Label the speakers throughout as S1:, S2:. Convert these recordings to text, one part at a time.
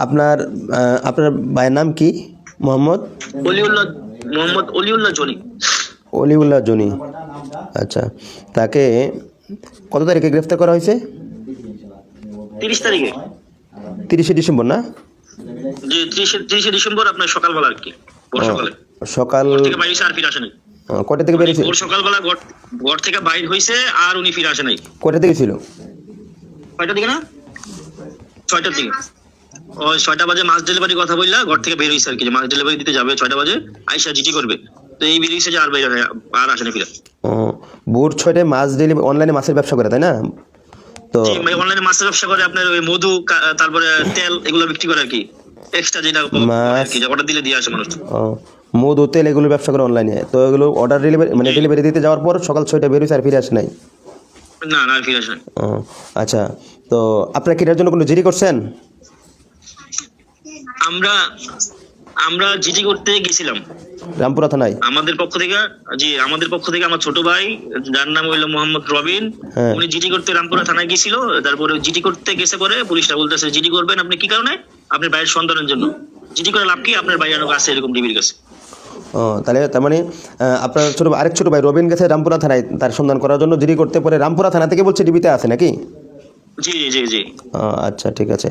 S1: আপনার আপনার ভাইয়ের নাম কি? মোহাম্মদ?
S2: অলিউল্লাহ মোহাম্মদ অলিউল্লাহ জনি।
S1: অলিউল্লাহ জনি। আচ্ছা তাকে কত তারিখে গ্রেফতার করা হয়েছে?
S2: তিরিশ তারিখে।
S1: তিরিশে ডিসেম্বর না?
S2: ত্রিশে ডিসেম্বর আপনার সকালবেলা আর কি সকালে। আর ফিরে আসে নাই।
S1: আহ, থেকে বেরিয়েছে?
S2: ভোর সকালবেলা ঘর থেকে বাইর হয়েছে আর উনি ফিরে আসে নাই।
S1: কয়টা থেকে ছিল?
S2: কয়টার দিকে না? ছয়টার দিকে। ওই ছয়টা বাজে মাছ ডেলিভারি কথা বললা ঘর থেকে বের হয়েছে আর কি মাছ ডেলিভারি দিতে যাবে ছয়টা বাজে আইসা জিটি করবে। তো এই বেরিয়েছে যে আর বের আর আসে না ফিরে।
S1: ও, ভোর ছয়টায় মাছ ডেলিভারি অনলাইনে মাছের ব্যবসা করে তাই না? তো
S2: অনলাইনে মাছের ব্যবসা করে আপনার ওই মধু তারপরে তেল এগুলো বিক্রি করে আর কি। এক্সট্রা যেটা
S1: মাছ।
S2: আর কি অর্ডার দিলে দিয়ে আসে মানুষ।
S1: ও, মধু তেল এগুলো ব্যবসা করে অনলাইনে তো এগুলো অর্ডার ডেলিভারি মানে ডেলিভারি দিতে যাওয়ার পর সকাল ছয়টায় বেরিয়েছে আর ফিরে আসে নাই?
S2: না না ফিরে আসে
S1: ও, আচ্ছা। তো আপনারা কি এটার জন্য কোনো জিডি করছেন?
S2: আমরা আমরা জিটি করতে গেছিলাম।
S1: রামপুরা থানায়?
S2: আমাদের পক্ষ থেকে জি আমাদের পক্ষ থেকে আমার ছোট ভাই যার নাম হইল মোহাম্মদ রবিন
S1: হ্যাঁ।
S2: উনি জিটি করতে রামপুরা থানায় গেছিল। তারপরে জিটি করতে গেছে পরে বলতেছে জিটি করবেন আপনি কি কারণে? আপনার ভাইয়ের সন্তানের জন্য। জিটি করে লাভ কি? আপনার ভাই আছে এরকম ডিবির কাছে।
S1: ও তাহলে তার মানে আপনার ছোট আরেক ছোট ভাই রবিন গেছে রামপুরা থানায় তার সন্ধান করার জন্য জিডি করতে পরে রামপুরা থানা থেকে বলছে ডিবিতে আছে নাকি?
S2: জি জি জি।
S1: আচ্ছা ঠিক আছে।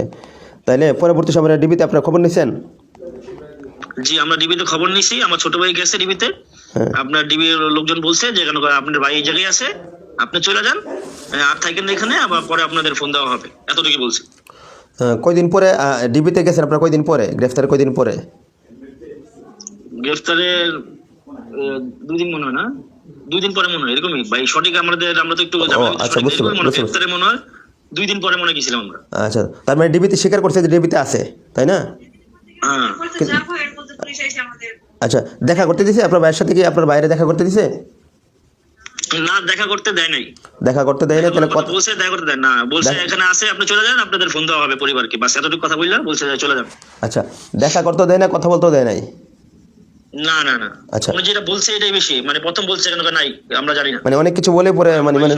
S1: তাইলে পরবর্তী সময়ে ডিবিতে আপনার খবর নিছেন?
S2: জি আমরা ডিবিতে খবর নিছি আমার ছোট ভাই গেছে ডিবিতে
S1: হ্যাঁ।
S2: আপনার ডিবির লোকজন বলছে যে কেন আপনার ভাই এই জায়গায় আছে আপনি চলে যান আর থাকেন এখানে আবার পরে আপনাদের ফোন দেওয়া হবে। এতটুকু বলছে।
S1: আহ, কয়দিন পরে ডিবিতে গেছেন আপনার কয়দিন পরে? গ্রেফতার কয়দিন পরে?
S2: গ্রেফতারের আহ, দুই দিন মনে হয় না। দুই দিন পরে মনে হয় এরকমই। ভাই সঠিক আমাদের আমরা তো একটু ঝামেলা
S1: আচ্ছা, বুঝতে
S2: এরকমই মনে হয়। দুই দিন পরে মনে গেছিলাম আমরা।
S1: আচ্ছা তার মানে ডিবিতে স্বীকার করছে যে ডিবিতে আছে তাই না?
S2: হ্যাঁ।
S1: আচ্ছা দেখা করতে দিছে? আপনার ভাইয়ের সাথে কি আপনার বাইরে দেখা করতে দিছে?
S2: না দেখা করতে দেয় নাই।
S1: দেখা করতে দেয় না তাহলে
S2: কথা বলছে দেখা করতে দেয়। না বলছে এখানে আছে আপনি চলে যান আপনাদের ফোন দেওয়া হবে পরিবারকে। বাস এতটুকু কথা বললাম বলছে চলে যান।
S1: আচ্ছা দেখা করতে দেয় না কথা বলতেও দেয় নাই।
S2: না না না।
S1: আচ্ছা।
S2: উনি যেটা বলছে এটাই বেশি। মানে প্রথম বলছে কেন নাই আমরা জানি না।
S1: মানে অনেক কিছু বলে পরে মানে মানে।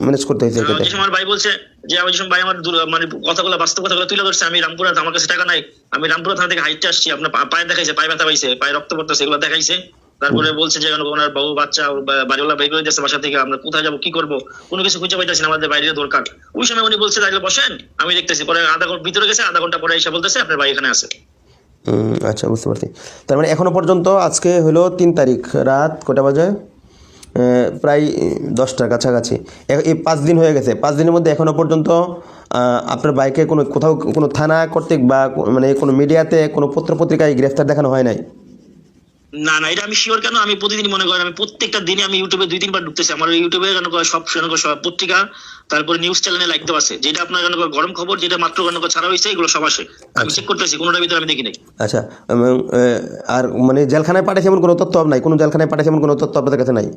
S1: ম্যানেজ করতে হয়েছে
S2: আহ,
S1: এটাতে।
S2: যে সময় আমার ভাই বলছে যে আমি যে সময় ভাই আমার মানে কথাগুলো বাস্তব কথাগুলো তুলে ধরছে আমি রামপুরা আমার কাছে টাকা নাই। আমি রামপুরা থানা থেকে হাইটে আসছি আপনার পায়ে দেখাইছে পায়ে ব্যথা পাইছে পায়ে রক্ত পড়তেছে এগুলো দেখাইছে। তারপরে বলছে যে ওনার বাবু বাচ্চা বাড়িওয়ালা বের করে দিয়েছে বাসা থেকে আমরা কোথায় যাব কি করব? কোনো কিছু খুঁজে পাইতেছি না আমাদের বাইরে দরকার। ওই সময় উনি বলছে তাহলে বসেন আমি দেখতেছি। পরে আধা ঘণ্টা ভিতরে গেছে আধা ঘণ্টা পরে এসে বলতেছে আপনার ভাই এখানে আছে।
S1: আচ্ছা বুঝতে পারছি। তার মানে এখনও পর্যন্ত আজকে হলো তিন তারিখ, রাত কটা বাজে? প্রায় দশটার কাছাকাছি। এই পাঁচ দিন হয়ে গেছে। পাঁচ দিনের মধ্যে এখনও পর্যন্ত আপনার বাইকে কোনো কোথাও কোনো থানা কর্তৃক বা মানে কোনো মিডিয়াতে কোনো পত্র পত্রিকায় গ্রেফতার দেখানো হয় নাই।
S2: না না এটা আমি শিওর কেন? আমি প্রতিদিন মনে করেন আমি প্রত্যেকটা দিনে আমি ইউটিউবে দুই তিনবার ঢুকতেছি। আমার ইউটিউবে কেন সব সব পত্রিকা তারপরে নিউজ চ্যানেলে লাইক দেওয়া আছে। যেটা আপনার কেন গরম খবর যেটা মাত্র কেন ছাড়া হয়েছে এগুলো সব আসে। আমি চেক করতেছি কোনোটার ভিতরে আমি দেখি নাই।
S1: আচ্ছা আর মানে জেলখানায় পাঠিয়েছে এমন কোনো তথ্য নাই? কোনো জেলখানায় পাঠিয়েছে এমন কোনো তথ্য আপনাদের কাছে নাই?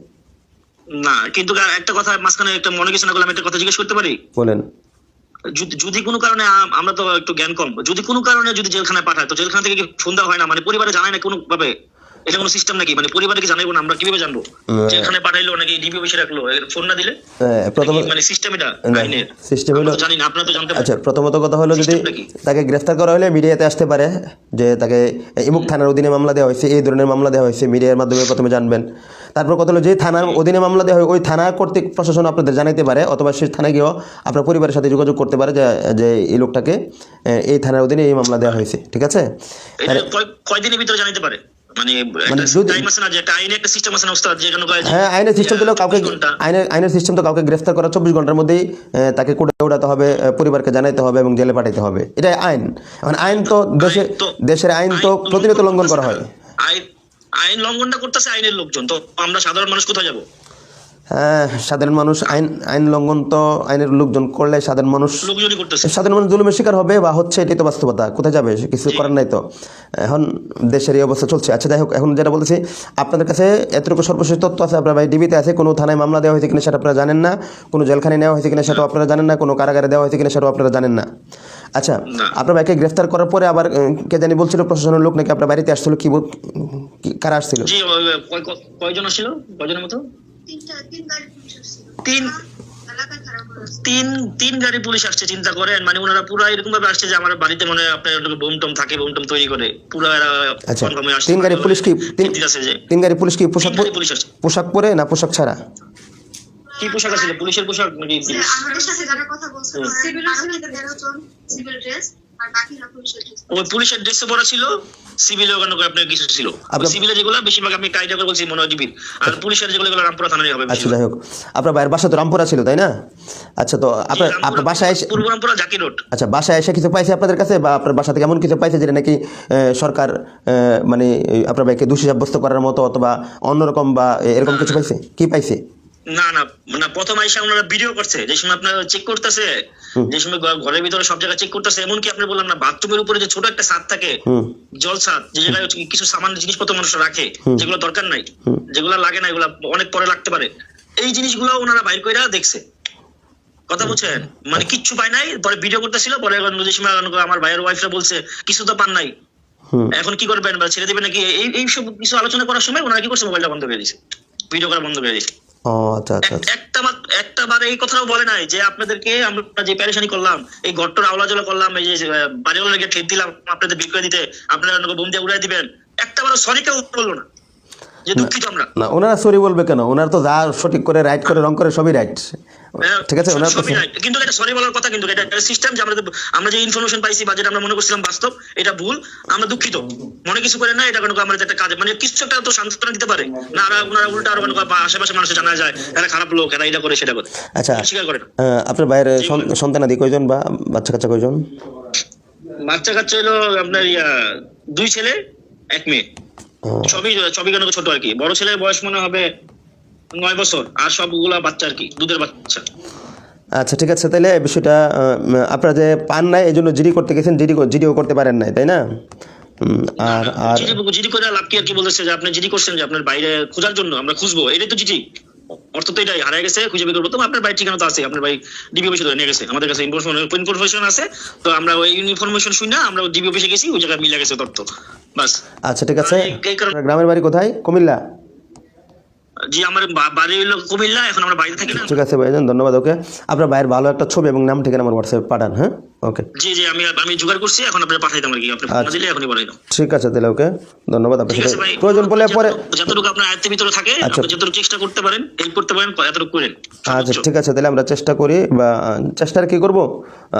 S2: না কিন্তু একটা কথা মাঝখানে একটা মনে কিছু না করলে আমি একটা কথা জিজ্ঞেস করতে পারি?
S1: বলেন।
S2: যদি- যদি কোনো কারণে আমরা তো একটু জ্ঞান কম। যদি কোনো কারণে যদি জেলখানায় পাঠায় তো জেলখানা থেকে কি ফোন দেওয়া হয় না? মানে পরিবারে জানায় না কোনো ভাবে এটা কোনো সিস্টেম নাকি? মানে পরিবারে কি জানাইবো না? আমরা কীভাবে জানব?
S1: হুম।
S2: জেলখানায় পাঠাইলো নাকি ডিবি অফিসে রাখল? ফোন না দিলে?
S1: আহ, প্রথম
S2: মানে সিস্টেম এটা? আইনের।
S1: সিস্টেম হলো
S2: জানি না আপনারা তো জানতে
S1: আচ্ছা প্রথমত কথা হলো যদি? তাকে গ্রেফতার করা হলে মিডিয়াতে আসতে পারে যে তাকে ইমুক থানার অধীনে মামলা দেওয়া হয়েছে এই ধরনের মামলা দেওয়া হয়েছে মিডিয়ার মাধ্যমে প্রথমে জানবেন। তারপর কথা হলো যে থানার অধীনে মামলা দেওয়া হয় ওই থানা কর্তৃক প্রশাসন আপনাদের জানাইতে পারে অথবা সেই থানায় গিয়েও আপনার পরিবারের সাথে যোগাযোগ করতে পারে যে যে এই লোকটাকে এই থানার অধীনে এই মামলা দেওয়া হয়েছে ঠিক আছে?
S2: কয়দিনের ভিতরে জানাইতে পারে? মানে
S1: মানে
S2: একটা সিস্টেম আছে না উস্তাদ যে
S1: হ্যাঁ আইনের সিস্টেম দিলেও কাউকে আইনের আইনের সিস্টেম তো কাউকে গ্রেফতার করা চব্বিশ ঘণ্টার মধ্যেই তাকে কোর্টে উঠাতে হবে পরিবারকে জানাইতে হবে এবং জেলে পাঠাইতে হবে। এটাই আইন। মানে আইন তো দেশে দেশের আইন তো প্রতিনিয়ত লঙ্ঘন করা হয়।
S2: আইন আইন লঙ্ঘনটা করতেছে আইনের লোকজন। তো আমরা সাধারণ মানুষ কোথায় যাব?
S1: সাধারণ মানুষ আইন আইন লঙ্ঘন তো আইনের লোকজন করলে সাধারণ মানুষ সাধারণ মানুষ জুলুমের শিকার হবে বা হচ্ছে এটাই তো বাস্তবতা। কোথায় যাবে? কিছু করার নাই তো। এখন দেশের এই অবস্থা চলছে। আচ্ছা যাই হোক এখন যেটা বলতেছি আপনাদের কাছে এতটুকু সর্বশেষ তথ্য আছে। আপনার ভাই ডিবিতে আছে কোনো থানায় মামলা দেওয়া হয়েছে কিনা সেটা আপনারা জানেন না। কোনো জেলখানে নেওয়া হয়েছে কিনা সেটাও আপনারা জানেন না। কোনো কারাগারে দেওয়া হয়েছে কিনা সেটাও আপনারা জানেন না। আচ্ছা আপনার ভাইকে গ্রেফতার করার পরে আবার কে জানি বলছিল প্রশাসনের লোক নাকি আপনার বাড়িতে আসছিল কি কারা আসছিল?
S2: কয়জন আসছিল? কয়জনের মতো?
S3: তিন
S2: তিন গাড়ি পুলিশ আসছে চিন্তা করেন। মানে ওনারা পুরো এরকম ভাবে আসছে যে আমার বাড়িতে মানে আপনার বোম টম থাকে বোম টম তৈরি করে। পুরো
S1: আচ্ছা
S2: আসছে।
S1: তিন গাড়ি পুলিশ কি তিন
S2: দিতেছে যে
S1: তিন গাড়ি পুলিশ কি পোশাক পরে-
S2: পুলিশ আসছে।
S1: পোশাক পরে না পোশাক ছাড়া?
S2: কি পোশাক আছে পুলিশের পোশাক নাকি
S3: আমাদের সাথে যারা কথা বলছে সিভিল ড্রেস? পুলিশের ড্রেস
S2: ছিল সিভিলে ওখানে আপনার কিছু ছিল। সিভিলে যেগুলো বেশিরভাগ আমি কাইটা করে বলছি মনোজীবীর। আর পুলিশের যেগুলো এগুলো রামপুরা থানারই হবে
S1: আচ্ছা যাই হোক। আপনার ভাইয়ের বাসা তো রামপুরা ছিল তাই না? আচ্ছা তো আপনার আপনার বাসায় এসে
S2: পূর্ব রামপুরা জাকি রোড।
S1: আচ্ছা বাসায় এসে কিছু পাইছে আপনাদের কাছে? বা আপনার বাসা থেকে এমন কিছু পাইছে যেটা নাকি আহ, সরকার আহ, মানে আপনার ভাইকে দোষী সাব্যস্ত করার মতো অথবা অন্যরকম বা এরকম কিছু পাইছে? কি পাইছে?
S2: না না না প্রথম আইসা ওনারা ভিডিও করছে। যে সময় আপনার চেক করতেছে যে সময় ঘরের ভিতরে সব জায়গায় চেক করতেছে এমনকি আপনি বললাম না বাথরুমের উপরে যে ছোট একটা ছাদ থাকে জল ছাদ যে জায়গায় কিছু সামান্য জিনিসপত্র মানুষ রাখে যেগুলো দরকার নাই যেগুলো লাগে না এগুলো অনেক পরে লাগতে পারে। এই জিনিসগুলো ওনারা বাইর কইরা দেখছে। কথা বুঝছেন? মানে কিচ্ছু পায় নাই পরে ভিডিও করতেছিল পরে যে সময় আমার ভাইয়ের ওয়াইফরা বলছে কিছু তো পান নাই। এখন কি করবেন বা ছেড়ে দেবেন নাকি? এই এই সব কিছু আলোচনা করার সময় ওনারা কি করছে মোবাইলটা বন্ধ করে দিয়েছে ভিডিও করা বন্ধ করে দিয়েছে
S1: ও আচ্ছা আচ্ছা আচ্ছা।
S2: একটা বার একটা বার এই কথাও বলে নাই যে আপনাদেরকে আমরা যে প্যারেশানি করলাম এই গট্টর আওলা জলা করলাম এই যে বাড়িওয়ালা গিয়ে ঠেক দিলাম আপনাদের বিক্রয় দিতে আপনারা বোম দিয়ে উড়াই দিবেন। একটা বার সরি কেউ বলল না যে দুঃখিত আমরা।
S1: না ওনারা সরি বলবে কেন? ওনারা তো যা সঠিক করে রাইট করে রং করে সবই রাইট ঠিক আছে ওনার
S2: কিন্তু এটা সরি বলার কথা কিন্তু এটা সিস্টেম যে আমরা আমরা যে ইনফরমেশন পাইছি বা যেটা আমরা মনে করছিলাম বাস্তব এটা ভুল আমরা দুঃখিত। মনে কিছু করে না এটা কোনো আমাদের একটা কাজ মানে কিছু একটা তো সান্ত্বনা দিতে পারে। না আর ওনারা উল্টা আর কোনো আশেপাশে মানুষের জানা যায় এরা খারাপ লোক এরা এটা করে সেটা করে।
S1: আচ্ছা
S2: স্বীকার করে
S1: আপনার সন- সন্তানাদি কয়জন বা বাচ্চা কাচ্চা কয়জন?
S2: বাচ্চা কাচ্চা হলো আপনার ইয়া দুই ছেলে এক মেয়ে।
S1: ছবি
S2: সবই কেন ছোট আর কি? বড় ছেলের বয়স মনে হবে নয় বছর আর সবগুলা বাচ্চা আর কি দুধের বাচ্চা।
S1: আচ্ছা ঠিক আছে তাহলে বিষয়টা আপনারা যে পান নাই এই জন্য জিডি করতে গেছেন জিডি জিডিও করতে পারেন নাই তাই না? আর আর
S2: জিডি করে লাভ কি আর কি বলতেছে যে আপনি জিডি করছেন যে আপনার বাইরে খোঁজার জন্য আমরা খুঁজবো এটাই তো জিডি। অর্থ তো এটাই হারিয়ে গেছে খুঁজে বের করব তো আপনার বাড়ির ঠিকানা তো আছে আপনার ভাই ডিবি অফিসে ধরে নিয়ে গেছে আমাদের কাছে ইনফরমেশন আছে তো আমরা ওই ইনফরমেশন শুনে আমরা ডিবি অফিসে গেছি ওই জায়গায় মিলে গেছে তথ্য বাস।
S1: আচ্ছা ঠিক আছে। গ্রামের বাড়ি কোথায়? কুমিল্লা?
S2: জি, আমার বাড়ি হলো কুমিল্লা, এখন আমরা বাড়িতে থাকি
S1: ঠিক আছে ভাইজান, ধন্যবাদ, ওকে। আপনার ভাইয়ের ভালো একটা ছবি এবং নাম ঠিকানা আমার হোয়াটসঅ্যাপে পাঠান হ্যাঁ? ওকে
S2: জি জি আমি আমি জোগাড় করছি এখন আপনার পাঠাই দাম আর কি। আপনি ফোন
S1: আচ্ছা।
S2: দিলে এখনই বলাই দাও
S1: ঠিক আছে তাহলে ওকে ধন্যবাদ আপনার
S2: ঠিক
S1: সাথে।
S2: আছে
S1: প্রয়োজন পড়লে পরে
S2: যতটুকু আপনার আয়ত্তের ভিতরে থাকে
S1: আচ্ছা।
S2: আপনি যতটুকু চেষ্টা করতে পারেন হেল্প করতে পারেন এতটুকু করেন।
S1: আচ্ছা ঠিক আছে তাহলে আমরা চেষ্টা করি বা চেষ্টার কি করব?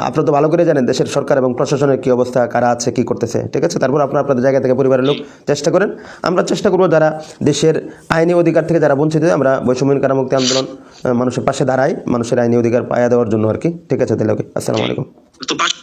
S1: আপনারা তো ভালো করে জানেন দেশের সরকার এবং প্রশাসনের কি অবস্থা কারা আছে কি করতেছে ঠিক আছে? তারপর আপনারা আপনাদের জায়গা থেকে পরিবারের লোক চেষ্টা করেন। আমরা চেষ্টা করব যারা দেশের আইনি অধিকার থেকে যারা বঞ্চিত আমরা বৈষম্যহীন কারামুক্তি আন্দোলন মানুষের পাশে দাঁড়াই মানুষের আইনি অধিকার পাইয়া দেওয়ার জন্য আর কি। ঠিক আছে তাহলে ওকে আসসালামু আলাইকুম।
S2: তো পাশ